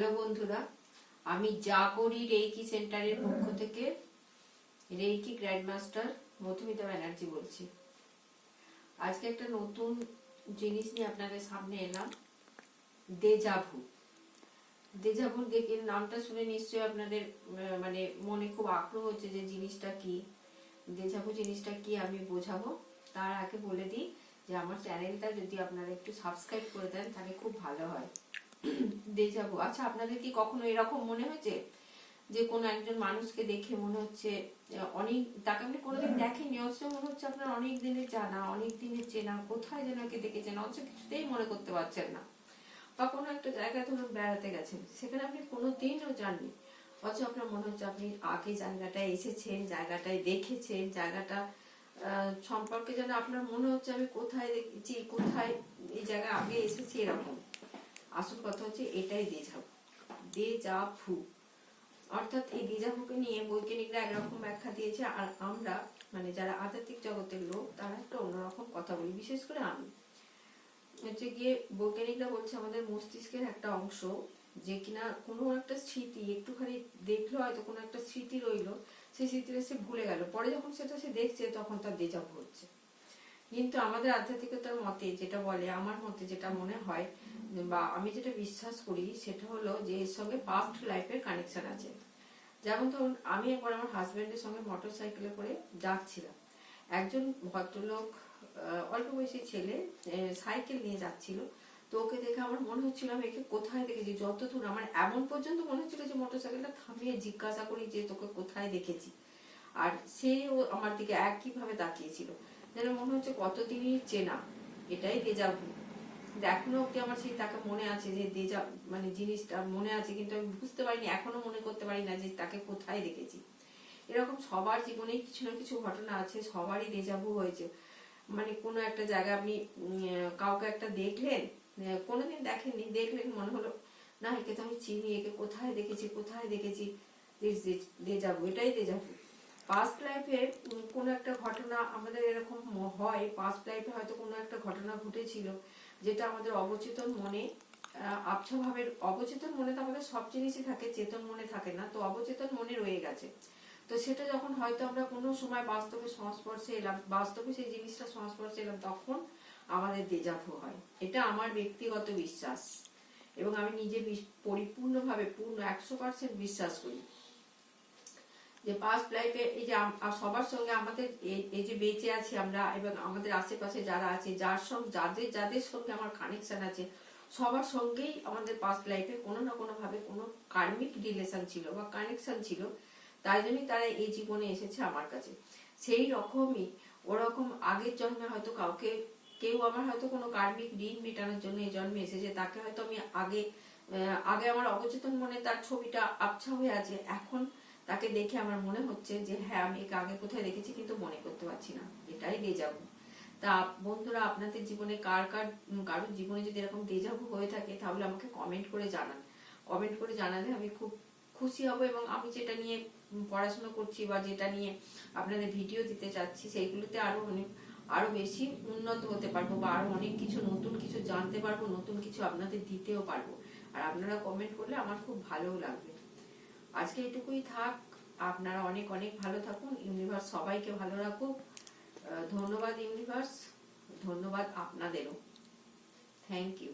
Hello বন্ধুরা, আমি যা করি রেইকি সেন্টারের পক্ষ থেকে রেইকি গ্র্যান্ডমাস্টার মধুমিতা ব্যানার্জি বলছি। আজকে একটা নতুন জিনিস নিয়ে আপনাদের সামনে এলাম দেজাভু দেজাভুর দেখে নামটা শুনে নিশ্চয়ই আপনাদের মানে মনে খুব আগ্রহ হচ্ছে যে জিনিসটা কি দেজাভু জিনিসটা কি আমি বোঝাবো। তার আগে বলে দিই যে আমার চ্যানেলটা যদি আপনারা একটু সাবস্ক্রাইব করে দেন, তাহলে খুব ভালো হয়। দেজাভু আচ্ছা আপনাদের কি কখনো এরকম মনে হয়েছে যে কোনো একজন মানুষকে দেখে মনে হচ্ছে অনেক তাকে আপনি কোনোদিন দেখেননি? অথচ মনে হচ্ছে আপনার অনেক দিনের জানা অনেক দিনের চেনা কোথায় যেন একে দেখেছেন অথচ কিছুতেই মনে করতে পারছেন না। বা কোনো একটা জায়গায় ধরুন বেড়াতে গেছেন সেখানে আপনি কোনো দিনও যাননি। অথচ আপনার মনে হচ্ছে আপনি আগে জায়গাটায় এসেছেন জায়গাটায় দেখেছেন জায়গাটা আহ, সম্পর্কে যেন আপনার মনে হচ্ছে আমি কোথায় দেখেছি কোথায় এই জায়গায় আগে এসেছি এরকম। আসল কথা হচ্ছে এটাই দেজাভু দেজাভু অর্থাৎ এই দেজা দেজাভুকে নিয়ে বৈজ্ঞানিকরা একরকম ব্যাখ্যা দিয়েছে, আর আমরা মানে যারা আধ্যাত্মিক জগতের লোক, তারা একটা অন্যরকম কথা বলি, বিশেষ করে আমি। হচ্ছে গিয়ে বৈজ্ঞানিকরা বলছে আমাদের মস্তিষ্কের একটা অংশ, যে কিনা কোনো একটা স্মৃতি, একটুখানি দেখল হয়তো কোনো একটা স্মৃতি রইল, সেই স্মৃতিটা সে ভুলে গেল। পরে যখন সেটা সে দেখছে, তখন তার দেজাভু হচ্ছে। কিন্তু আমাদের আধ্যাত্মিকতার মতে যেটা বলে, আমার মতে যেটা মনে হয়, বা আমি যেটা বিশ্বাস করি, সেটা হলো যে এর সঙ্গে পাস্ট লাইফের কানেকশন আছে। যেমন ধরুন, আমি একবার আমার হাজবেন্ডের সঙ্গে মোটর সাইকেলে করে যাচ্ছিলাম। একজন ভদ্রলোক অল্প বয়সী ছেলে সাইকেল নিয়ে যাচ্ছিল। তো ওকে দেখে আমার মনে হচ্ছিল, আমি একে কোথায় দেখেছি? যত দূর আমার এমন পর্যন্ত মনে হচ্ছিল যে মোটর সাইকেলটা থামিয়ে জিজ্ঞাসা করি যে তোকে কোথায় দেখেছি? আর সেও আমার দিকে একইভাবে তাকিয়েছিল। যেন মনে হচ্ছে কতদিনই চেনা। এটাই দেজাভু এখনও অব্দি আমার সেই তাকে মনে আছে যে দেজা মানে জিনিসটা মনে আছে কিন্তু আমি বুঝতে পারিনি, এখনও মনে করতে পারি না যে তাকে কোথায় দেখেছি। এরকম সবার জীবনেই কিছু না কিছু ঘটনা আছে, সবারই দেজাভু হয়েছে। মানে কোনো একটা জায়গা আপনি কাউকে একটা দেখলেন কোনোদিন দেখেননি, দেখলেন মনে হলো, না, একে তো আমি চিনি, একে কোথায় দেখেছি কোথায় দেখেছি? দেজাভু এটাই দেজাভু পাস্ট লাইফে কোনো একটা ঘটনা আমাদের এরকম হয় পাস্ট লাইফে হয়তো কোনো একটা ঘটনা ঘটেছিল যেটা আমাদের অবচেতন মনে আহ, আবছা ভাবের অবচেতন মনে তো আমাদের সব জিনিসই থাকে চেতন মনে থাকে না তো অবচেতন মনে রয়ে গেছে। তো সেটা যখন হয়তো আমরা কোনো সময় বাস্তবে সংস্পর্শে এলাম বাস্তবে সেই জিনিসটা সংস্পর্শে এলাম তখন আমাদের দেজাভু হয়। এটা আমার ব্যক্তিগত বিশ্বাস এবং আমি নিজে পরিপূর্ণভাবে পূর্ণ একশো পার্সেন্ট বিশ্বাস করি। যে পাস্ট লাইফে এই যে সবার সঙ্গে আমাদের এই- যে বেঁচে আছি আমরা এবং আমাদের আশেপাশে যারা আছে, যার সঙ্গে, যাদের যাদের সঙ্গে আমার কানেকশন আছে, সবার সঙ্গেই আমাদের পাস্ট লাইফে কোনো না কোনো ভাবে কোনো কার্মিক রিলেশন ছিল বা কানেকশন ছিল। তাই জন্যই তারা এই জীবনে এসেছে আমার কাছে। সেই রকমই, ওরকম আগের জন্মে হয়তো কাউকে, কেউ আমার হয়তো কোনো কার্মিক ঋণ মেটানোর জন্য এই জন্মে এসেছে, তাকে হয়তো আমি আগে আগে আমার অবচেতন মনে তার ছবিটা আবছা হয়ে আছে। এখন তাকে দেখে আমার মনে হচ্ছে যে হ্যাঁ আমি একে আগে কোথায় দেখেছি কিন্তু মনে করতে পারছি না। এটাই দিয়ে দেজাবু তা বন্ধুরা, আপনাদের জীবনে কার কার কারোর জীবনে যদি এরকম দেজাবু হয়ে থাকে, তাহলে আমাকে কমেন্ট করে জানান। কমেন্ট করে জানালে আমি খুব খুশি হব এবং আমি যেটা নিয়ে পড়াশোনা করছি বা যেটা নিয়ে আপনাদের ভিডিও দিতে চাচ্ছি, সেইগুলোতে আরও অনেক আরও বেশি উন্নত হতে পারব বা আরও অনেক কিছু, নতুন কিছু জানতে পারব, নতুন কিছু আপনাদের দিতেও পারব। আর আপনারা কমেন্ট করলে আমার খুব ভালোও লাগবে। আজকে এটুকুই থাক। আপনারা অনেক অনেক ভালো থাকুন। ইউনিভার্স সবাইকে ভালো রাখুক। ধন্যবাদ ইউনিভার্স। ধন্যবাদ আপনাদেরও। Thank you.